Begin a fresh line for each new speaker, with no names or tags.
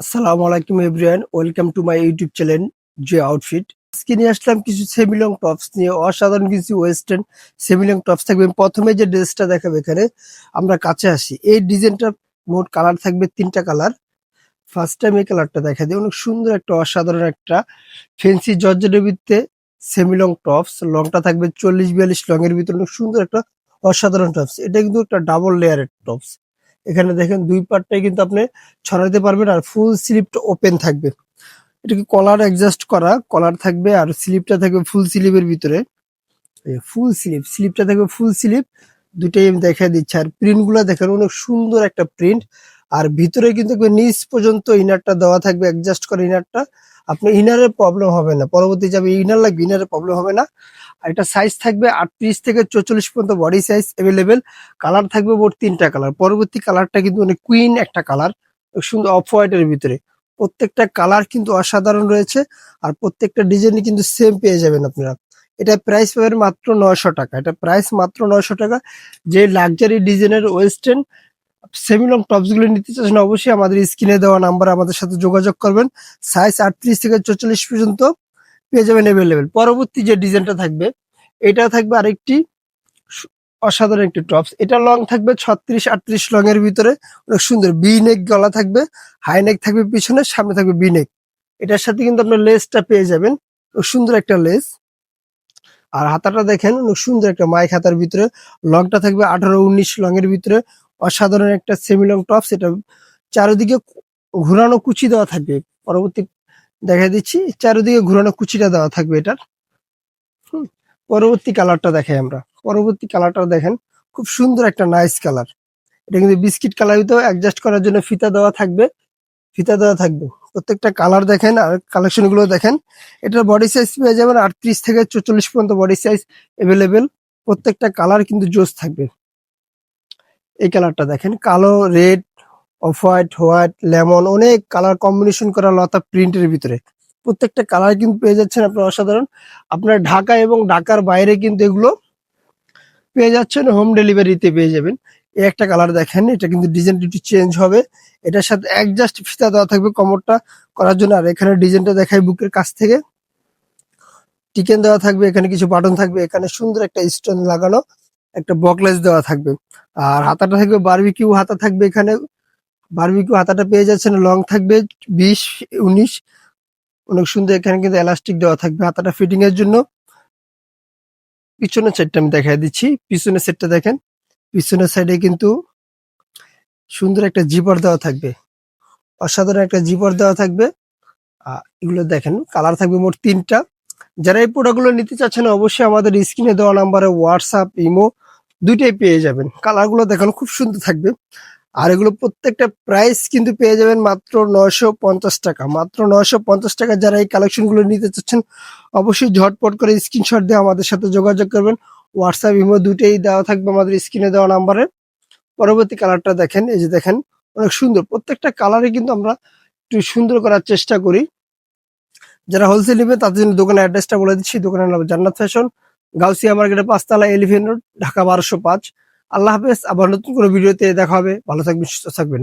আসসালামু আলাইকুম everyone, welcome to my YouTube channel যে আউটফিট। আজকে নিয়ে আসলাম কিছু সেমিলং টপস নিয়ে, অসাধারণ কিছু ওয়েস্টার্ন সেমিলং টপস থাকবে। প্রথমে যে ড্রেসটা দেখাবে এখানে, আমরা কাছে আসি। এই ডিজাইনটা মোট কালার থাকবে তিনটা কালার। ফার্স্ট টাইম এই কালারটা দেখা যায় অনেক সুন্দর একটা, অসাধারণ একটা ফেন্সি জর্জেটের সেমিলং টপস। লংটা থাকবে চল্লিশ বিয়াল্লিশ লং এর ভিতরে অনেক সুন্দর একটা, অসাধারণ টপস। এটা কিন্তু একটা ডাবল লেয়ারের টপস এখানে দেখেন দুই পার্টটাই কিন্তু আপনি ছড়াতে পারবেন আর ফুল স্লিপটা ওপেন থাকবে। এটা কি কলার অ্যাডজাস্ট করা কলার থাকবে আর স্লিপটা থাকবে ফুল স্লিপের ভিতরে। ফুল স্লিপ স্লিপটা থাকবে ফুল স্লিপ দুটাই আমি দেখা দিচ্ছি। আর প্রিন্টগুলো দেখেন অনেক সুন্দর একটা প্রিন্ট আর ভিতরে কিন্তু নিচ পর্যন্ত ইনারটা দেওয়া থাকবে অ্যাডজাস্ট করে ইনারটা আপনার ইনারের প্রবলেম হবে না। পরবর্তী যাবে ইনার লাগবে ইনারের প্রবলেম হবে না। আর এটা সাইজ থাকবে আটত্রিশ থেকে চৌচল্লিশ পর্যন্ত বডি সাইজ অ্যাভেলেবেল কালার থাকবে মোট তিনটা কালার পরবর্তী কালারটা কিন্তু অনেক কুইন একটা কালার সুন্দর অফ হোয়াইটের ভিতরে। প্রত্যেকটা কালার কিন্তু অসাধারণ রয়েছে আর প্রত্যেকটা ডিজাইনই কিন্তু সেম পেয়ে যাবেন আপনারা। এটা প্রাইস পাবেন মাত্র নয়শো টাকা। এটা প্রাইস মাত্র নয়শো টাকা। যে লাক্সারি ডিজাইনের ওয়েস্টার্ন সেমিলং টপসগুলো নিতে চাচ্ছেন, অবশ্যই আমাদের স্ক্রিনে দেওয়া নাম্বার আমাদের সাথে যোগাযোগ করবেন। সাইজ আটত্রিশ থেকে চল্লিশ পর্যন্ত পেয়ে যাবেন অ্যাভেলেবেল পরবর্তী যে ডিজাইনটা থাকবে, এটা থাকবে আরেকটি অসাধারণ একটি টপস এটা লং থাকবে ছত্রিশ আটত্রিশ লং এর ভিতরে। অনেক সুন্দর বি নেক গলা থাকবে হাই নেক থাকবে পিছনে, সামনে থাকবে বি নেক এটার সাথে কিন্তু আপনার লেসটা পেয়ে যাবেন। সুন্দর একটা লেস আর হাতাটা দেখেন, অনেক সুন্দর একটা মাইক হাতার ভিতরে। লংটা থাকবে আঠারো উনিশ লং এর ভিতরে। অসাধারণ একটা সেমি লং টপস এটা চারিদিকে ঘুরানো কুচি দেওয়া থাকবে। পরবর্তী দেখা দিচ্ছি, চারিদিকে ঘুরানো কুচিটা দেওয়া থাকবে এটার। পরবর্তী কালারটা দেখাই আমরা। পরবর্তী কালারটা দেখেন, খুব সুন্দর একটা নাইস কালার এটা কিন্তু বিস্কিট কালার হইতেও অ্যাডজাস্ট করার জন্য ফিতা দেওয়া থাকবে। ফিতা দেওয়া থাকবে। প্রত্যেকটা কালার দেখেন আর কালেকশনগুলো দেখেন। এটার বডি সাইজ পেয়ে যাবেন আটত্রিশ থেকে চল্লিশ পর্যন্ত বডি সাইজ এভেলেবেল প্রত্যেকটা কালার কিন্তু জোস থাকবে। এই কালারটা দেখেন। কালো, red, off white white, lemon, অনেক কালার কম্বিনেশন করা লতা প্রিন্টের ভিতরে। প্রত্যেকটা কালার কিন্তু পেয়ে যাচ্ছেন আপনার অসাধারণ। আপনার ঢাকা এবং ঢাকার বাইরে কিন্তু এগুলো পেয়ে যাচ্ছেন হোম ডেলিভারিতে পেয়ে যাবেন। এই একটা কালার দেখেন, এটা কিন্তু ডিজাইনটা একটু চেঞ্জ হবে। এটার সাথে একজাস্ট ফিতা দেওয়া থাকবে কমরটা করার জন্য। আর এখানে ডিজাইনটা দেখায় বুকের কাছ থেকে। টিকেন দেওয়া থাকবে, এখানে কিছু বাটন থাকবে। এখানে সুন্দর একটা স্টোন লাগানো। একটা বকলেস দেওয়া থাকবে। আর হাতাটা থাকবে বারবিকিউ হাতা থাকবে এখানে। বারবিকিউ হাতাটা পেয়ে যাচ্ছেন লং থাকবে বিশ, উনিশ। অনেক সুন্দর এখানে কিন্তু এলাস্টিক দেওয়া থাকবে হাতাটা ফিটিং এর জন্য। পিছনের সেটটা আমি দেখাই দিচ্ছি। পিছনের সেটটা দেখেন। পিছনের সাইডে কিন্তু সুন্দর একটা জিপার দেওয়া থাকবে। অসাধারণ একটা জিপার দেওয়া থাকবে। এগুলো দেখেন কালার থাকবে মোট তিনটা। যারা এই প্রোডাক্টগুলো নিতে চাচ্ছেন, অবশ্যই আমাদের স্ক্রিনে দেওয়া নাম্বারে হোয়াটসঅ্যাপ ইমো দুইটাই পেয়ে যাবেন। কালারগুলো দেখেন খুব সুন্দর থাকবে। আর এগুলো প্রত্যেকটা প্রাইস কিন্তু পেয়ে যাবেন মাত্র নয়শো পঞ্চাশ টাকা। মাত্র নয়শো পঞ্চাশ টাকা যারা এই কালেকশনগুলো নিতে চাচ্ছেন, অবশ্যই ঝটপট করে স্ক্রিনশট দিয়ে আমাদের সাথে যোগাযোগ করবেন। হোয়াটসঅ্যাপ ইমো দুইটাই দেওয়া থাকবে আমাদের স্ক্রিনে দেওয়া নাম্বারে পরবর্তী কালারটা দেখেন, এই যে দেখেন, অনেক সুন্দর। প্রত্যেকটা কালারে কিন্তু আমরা একটু সুন্দর করার চেষ্টা করি। যারা হোলসেল নেবে, তাদের জন্য দোকানের অ্যাড্রেসটা বলে দিচ্ছি। দোকানের নাম জান্নাত ফ্যাশন গাউসিয়া মার্কেটের পাঁচতলা এলিভেন রোড, ঢাকা বারোশো পাঁচ। আল্লাহ হাফেজ, আবার নতুন কোনো ভিডিওতে দেখা হবে। ভালো থাকবেন, সুস্থ থাকবেন।